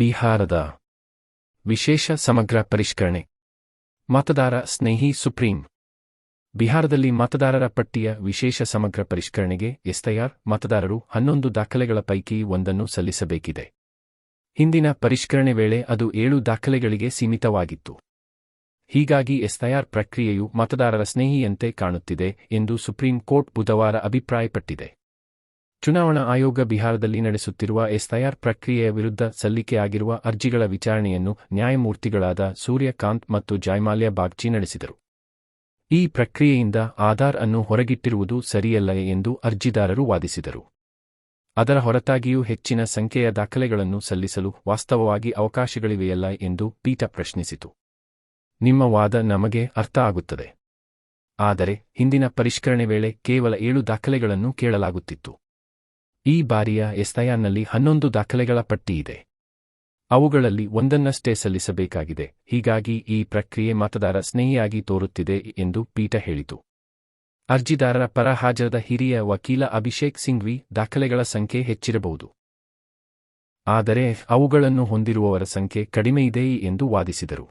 ಬಿಹಾರದ ವಿಶೇಷ ಸಮಗ್ರ ಪರಿಷ್ಕರಣೆ. ಮತದಾರ ಸ್ನೇಹಿ ಸುಪ್ರೀಂ. ಬಿಹಾರದಲ್ಲಿ ಮತದಾರರ ಪಟ್ಟಿಯ ವಿಶೇಷ ಸಮಗ್ರ ಪರಿಷ್ಕರಣೆಗೆ ಎಸ್ಐಆರ್ ಮತದಾರರು ಹನ್ನೊಂದು ದಾಖಲೆಗಳ ಪೈಕಿ ಒಂದನ್ನು ಸಲ್ಲಿಸಬೇಕಿದೆ. ಹಿಂದಿನ ಪರಿಷ್ಕರಣೆ ವೇಳೆ ಅದು ಏಳು ದಾಖಲೆಗಳಿಗೆ ಸೀಮಿತವಾಗಿತ್ತು. ಹೀಗಾಗಿ ಎಸ್ಐಆರ್ ಪ್ರಕ್ರಿಯೆಯು ಮತದಾರರ ಸ್ನೇಹಿಯಂತೆ ಕಾಣುತ್ತಿದೆ ಎಂದು ಸುಪ್ರೀಂ ಕೋರ್ಟ್ ಬುಧವಾರ ಅಭಿಪ್ರಾಯಪಟ್ಟಿದೆ. ಚುನಾವಣಾ ಆಯೋಗ ಬಿಹಾರದಲ್ಲಿ ನಡೆಸುತ್ತಿರುವ ಎಸ್ಐಆರ್ ಪ್ರಕ್ರಿಯೆಯ ವಿರುದ್ಧ ಸಲ್ಲಿಕೆಯಾಗಿರುವ ಅರ್ಜಿಗಳ ವಿಚಾರಣೆಯನ್ನು ನ್ಯಾಯಮೂರ್ತಿಗಳಾದ ಸೂರ್ಯಕಾಂತ್ ಮತ್ತು ಜಾಯ್ಮಾಲ್ಯ ಬಾಗ್ಚಿ ನಡೆಸಿದರು. ಈ ಪ್ರಕ್ರಿಯೆಯಿಂದ ಆಧಾರ್ ಅನ್ನು ಹೊರಗಿಟ್ಟಿರುವುದು ಸರಿಯಲ್ಲ ಎಂದು ಅರ್ಜಿದಾರರು ವಾದಿಸಿದರು. ಅದರ ಹೊರತಾಗಿಯೂ ಹೆಚ್ಚಿನ ಸಂಖ್ಯೆಯ ದಾಖಲೆಗಳನ್ನು ಸಲ್ಲಿಸಲು ವಾಸ್ತವವಾಗಿ ಅವಕಾಶಗಳಿವೆಯಲ್ಲ ಎಂದು ಪೀಠ ಪ್ರಶ್ನಿಸಿತು. ನಿಮ್ಮ ವಾದ ನಮಗೆ ಅರ್ಥ ಆಗುತ್ತದೆ. ಆದರೆ ಹಿಂದಿನ ಪರಿಷ್ಕರಣೆ ವೇಳೆ ಕೇವಲ ಏಳು ದಾಖಲೆಗಳನ್ನು ಕೇಳಲಾಗುತ್ತಿತ್ತು. ಈ ಬಾರಿಯ ಎಸ್ಐಆರ್ನಲ್ಲಿ ಹನ್ನೊಂದು ದಾಖಲೆಗಳ ಪಟ್ಟಿಯಿದೆ ಅವುಗಳಲ್ಲಿ ಒಂದನ್ನಷ್ಟೇ ಸಲ್ಲಿಸಬೇಕಾಗಿದೆ. ಹೀಗಾಗಿ ಈ ಪ್ರಕ್ರಿಯೆ ಮತದಾರ ಸ್ನೇಹಿಯಾಗಿ ತೋರುತ್ತಿದೆ ಎಂದು ಪೀಠ ಹೇಳಿತು. ಅರ್ಜಿದಾರರ ಪರ ಹಾಜರದ ಹಿರಿಯ ವಕೀಲ ಅಭಿಷೇಕ್ ಸಿಂಘ್ವಿ ದಾಖಲೆಗಳ ಸಂಖ್ಯೆ ಹೆಚ್ಚಿರಬಹುದು. ಆದರೆ ಅವುಗಳನ್ನು ಹೊಂದಿರುವವರ ಸಂಖ್ಯೆ ಕಡಿಮೆಯಿದೆ ಎಂದು ವಾದಿಸಿದರು.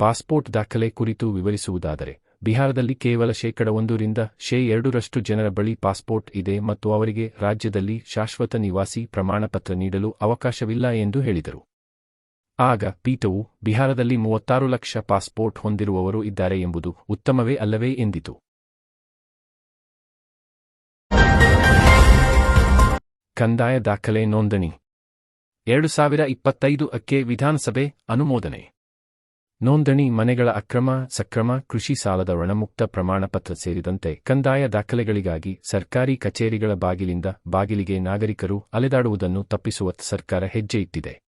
ಪಾಸ್ಪೋರ್ಟ್ ದಾಖಲೆ ಕುರಿತು ವಿವರಿಸುವುದಾದರೆ ಬಿಹಾರದಲ್ಲಿ ಕೇವಲ ಶೇಕಡ ಒಂದರಿಂದ ಶೇ ಎರಡರಷ್ಟು ಜನರ ಬಳಿ ಪಾಸ್ಪೋರ್ಟ್ ಇದೆ ಮತ್ತು ಅವರಿಗೆ ರಾಜ್ಯದಲ್ಲಿ ಶಾಶ್ವತ ನಿವಾಸಿ ಪ್ರಮಾಣಪತ್ರ ನೀಡಲು ಅವಕಾಶವಿಲ್ಲ ಎಂದು ಹೇಳಿದರು. ಆಗ ಪೀಠವು, ಬಿಹಾರದಲ್ಲಿ ಮೂವತ್ತಾರು ಲಕ್ಷ ಪಾಸ್ಪೋರ್ಟ್ ಹೊಂದಿರುವವರು ಇದ್ದಾರೆ ಎಂಬುದು ಉತ್ತಮವೇ ಅಲ್ಲವೇ? ಎಂದಿತು. ಕಂದಾಯ ದಾಖಲೆ ನೋಂದಣಿ. ಎರಡು ಸಾವಿರ ಇಪ್ಪತ್ತೈದು ಅಕ್ಕೆ ವಿಧಾನಸಭೆ ಅನುಮೋದನೆ. ನೋಂದಣಿ ಮನೆಗಳ ಅಕ್ರಮ, ಸಕ್ರಮ, ಕೃಷಿ ಸಾಲದ ಒಣಮುಕ್ತ ಪ್ರಮಾಣಪತ್ರ ಸೇರಿದಂತೆ ಕಂದಾಯ ದಾಖಲೆಗಳಿಗಾಗಿ ಸರ್ಕಾರಿ ಕಚೇರಿಗಳ ಬಾಗಿಲಿಂದ ಬಾಗಿಲಿಗೆ ನಾಗರಿಕರು ಅಲೆದಾಡುವುದನ್ನು ತಪ್ಪಿಸುವ ಸರ್ಕಾರ ಹೆಜ್ಜೆ ಇಟ್ಟಿದೆ.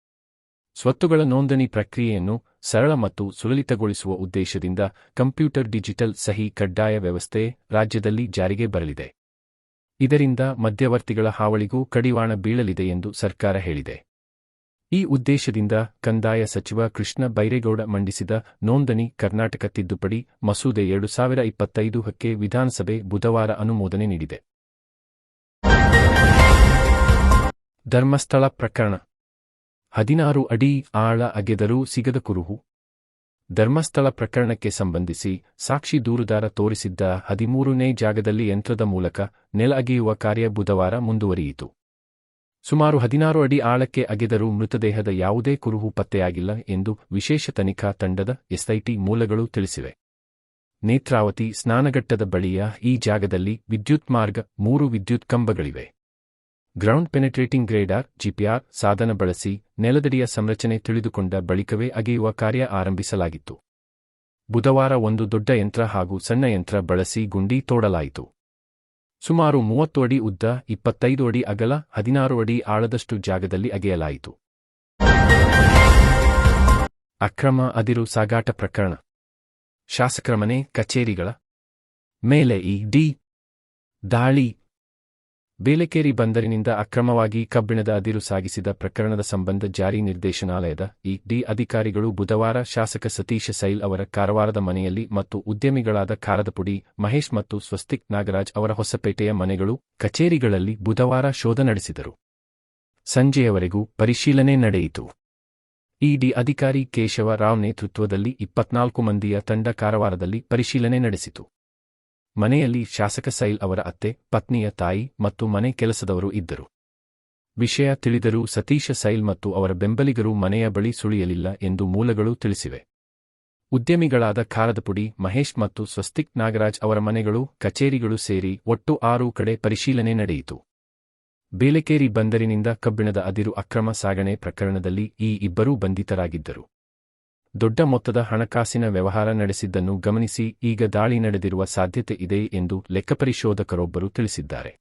ಸ್ವತ್ತುಗಳ ನೋಂದಣಿ ಪ್ರಕ್ರಿಯೆಯನ್ನು ಸರಳ ಮತ್ತು ಸುಲಲಿತಗೊಳಿಸುವ ಉದ್ದೇಶದಿಂದ ಕಂಪ್ಯೂಟರ್ ಡಿಜಿಟಲ್ ಸಹಿ ಕಡ್ಡಾಯ ವ್ಯವಸ್ಥೆ ರಾಜ್ಯದಲ್ಲಿ ಜಾರಿಗೆ ಬರಲಿದೆ. ಇದರಿಂದ ಮಧ್ಯವರ್ತಿಗಳ ಹಾವಳಿಗೂ ಕಡಿವಾಣ ಬೀಳಲಿದೆ ಎಂದು ಸರ್ಕಾರ ಹೇಳಿದೆ. ಈ ಉದ್ದೇಶದಿಂದ ಕಂದಾಯ ಸಚಿವ ಕೃಷ್ಣ ಬೈರೇಗೌಡ ಮಂಡಿಸಿದ ನೋಂದಣಿ ಕರ್ನಾಟಕ ತಿದ್ದುಪಡಿ ಮಸೂದೆ ಎರಡು ಸಾವಿರ ಇಪ್ಪತ್ತೈದು ಹಕ್ಕೆ ವಿಧಾನಸಭೆ ಬುಧವಾರ ಅನುಮೋದನೆ ನೀಡಿದೆ. ಧರ್ಮಸ್ಥಳ ಪ್ರಕರಣ. ಹದಿನಾರು ಅಡಿ ಆಳ ಅಗೆದರೂ ಸಿಗದ ಕುರುಹು. ಧರ್ಮಸ್ಥಳ ಪ್ರಕರಣಕ್ಕೆ ಸಂಬಂಧಿಸಿ ಸಾಕ್ಷಿ ದೂರುದಾರ ತೋರಿಸಿದ್ದ ಹದಿಮೂರನೇ ಜಾಗದಲ್ಲಿ ಯಂತ್ರದ ಮೂಲಕ ನೆಲ ಅಗೆಯುವ ಕಾರ್ಯ ಬುಧವಾರ ಮುಂದುವರಿಯಿತು. ಸುಮಾರು ಹದಿನಾರು ಅಡಿ ಆಳಕ್ಕೆ ಅಗೆದರೂ ಮೃತದೇಹದ ಯಾವುದೇ ಕುರುಹು ಪತ್ತೆಯಾಗಿಲ್ಲ ಎಂದು ವಿಶೇಷ ತನಿಖಾ ತಂಡದ ಎಸ್ಐಟಿ ಮೂಲಗಳು ತಿಳಿಸಿವೆ. ನೇತ್ರಾವತಿ ಸ್ನಾನಘಟ್ಟದ ಬಳಿಯ ಈ ಜಾಗದಲ್ಲಿ ವಿದ್ಯುತ್ ಮಾರ್ಗ ಮೂರು ವಿದ್ಯುತ್ ಕಂಬಗಳಿವೆ. ಗ್ರೌಂಡ್ ಪೆನೆಟ್ರೇಟಿಂಗ್ ಗ್ರೇಡಾರ್, ಜಿಪಿಆರ್ ಸಾಧನ ಬಳಸಿ ನೆಲದಡಿಯ ಸಂರಚನೆ ತಿಳಿದುಕೊಂಡ ಬಳಿಕವೇ ಅಗೆಯುವ ಕಾರ್ಯ ಆರಂಭಿಸಲಾಗಿತ್ತು. ಬುಧವಾರ ಒಂದು ದೊಡ್ಡ ಯಂತ್ರ ಹಾಗೂ ಸಣ್ಣ ಯಂತ್ರ ಬಳಸಿ ಗುಂಡಿ ತೋಡಲಾಯಿತು. ಸುಮಾರು ಮೂವತ್ತು ಅಡಿ ಉದ್ದ, ಇಪ್ಪತ್ತೈದು ಅಡಿ ಅಗಲ, ಹದಿನಾರು ಅಡಿ ಆಳದಷ್ಟು ಜಾಗದಲ್ಲಿ ಅಗೆಯಲಾಯಿತು. ಅಕ್ರಮ ಅದಿರು ಸಾಗಾಟ ಪ್ರಕರಣ. ಶಾಸಕರ ಮನೆ, ಕಚೇರಿಗಳ ಮೇಲೆ ಈ ಡಿ. ದಾಳಿ. ಬೇಲೆಕೇರಿ ಬಂದರಿನಿಂದ ಅಕ್ರಮವಾಗಿ ಕಬ್ಬಿಣದ ಅದಿರು ಸಾಗಿಸಿದ ಪ್ರಕರಣದ ಸಂಬಂಧ ಜಾರಿ ನಿರ್ದೇಶನಾಲಯದ ಈ ಡಿ ಅಧಿಕಾರಿಗಳು ಬುಧವಾರ ಶಾಸಕ ಸತೀಶ ಸೈಲ್ ಅವರ ಕಾರವಾರದ ಮನೆಯಲ್ಲಿ ಮತ್ತು ಉದ್ಯಮಿಗಳಾದ ಖಾರದಪುಡಿ, ಮಹೇಶ್ ಮತ್ತು ಸ್ವಸ್ತಿಕ್ ನಾಗರಾಜ್ ಅವರ ಹೊಸಪೇಟೆಯ ಮನೆಗಳು, ಕಚೇರಿಗಳಲ್ಲಿ ಬುಧವಾರ ಶೋಧ ನಡೆಸಿದರು. ಸಂಜೆಯವರೆಗೂ ಪರಿಶೀಲನೆ ನಡೆಯಿತು. ಇಡಿ ಅಧಿಕಾರಿ ಕೇಶವ ರಾವ್ ನೇತೃತ್ವದಲ್ಲಿ ಇಪ್ಪತ್ನಾಲ್ಕು ಮಂದಿಯ ತಂಡ ಕಾರವಾರದಲ್ಲಿ ಪರಿಶೀಲನೆ ನಡೆಸಿತು. ಮನೆಯಲ್ಲಿ ಶಾಸಕ ಸೈಲ್ ಅವರ ಅತ್ತೆ, ಪತ್ನಿಯ ತಾಯಿ ಮತ್ತು ಮನೆ ಕೆಲಸದವರು ಇದ್ದರು. ವಿಷಯ ತಿಳಿದರೂ ಸತೀಶ ಸೈಲ್ ಮತ್ತು ಅವರ ಬೆಂಬಲಿಗರು ಮನೆಯ ಬಳಿ ಸುಳಿಯಲಿಲ್ಲ ಎಂದು ಮೂಲಗಳು ತಿಳಿಸಿವೆ. ಉದ್ಯಮಿಗಳಾದ ಖಾರದಪುಡಿ, ಮಹೇಶ್ ಮತ್ತು ಸ್ವಸ್ತಿಕ್ ನಾಗರಾಜ್ ಅವರ ಮನೆಗಳು, ಕಚೇರಿಗಳು ಸೇರಿ ಒಟ್ಟು ಆರು ಕಡೆ ಪರಿಶೀಲನೆ ನಡೆಯಿತು. ಬೇಲೆಕೇರಿ ಬಂದರಿನಿಂದ ಕಬ್ಬಿಣದ ಅದಿರು ಅಕ್ರಮ ಸಾಗಣೆ ಪ್ರಕರಣದಲ್ಲಿ ಈ ಇಬ್ಬರೂ ಬಂಧಿತರಾಗಿದ್ದರು. ದೊಡ್ಡ ಮೊತ್ತದ ಹಣಕಾಸಿನ ವ್ಯವಹಾರ ನಡೆಸಿದ್ದನ್ನು ಗಮನಿಸಿ ಈಗ ದಾಳಿ ನಡೆದಿರುವ ಸಾಧ್ಯತೆ ಇದೆ ಎಂದು ಲೆಕ್ಕಪರಿಶೋಧಕರೊಬ್ಬರು ತಿಳಿಸಿದ್ದಾರೆ.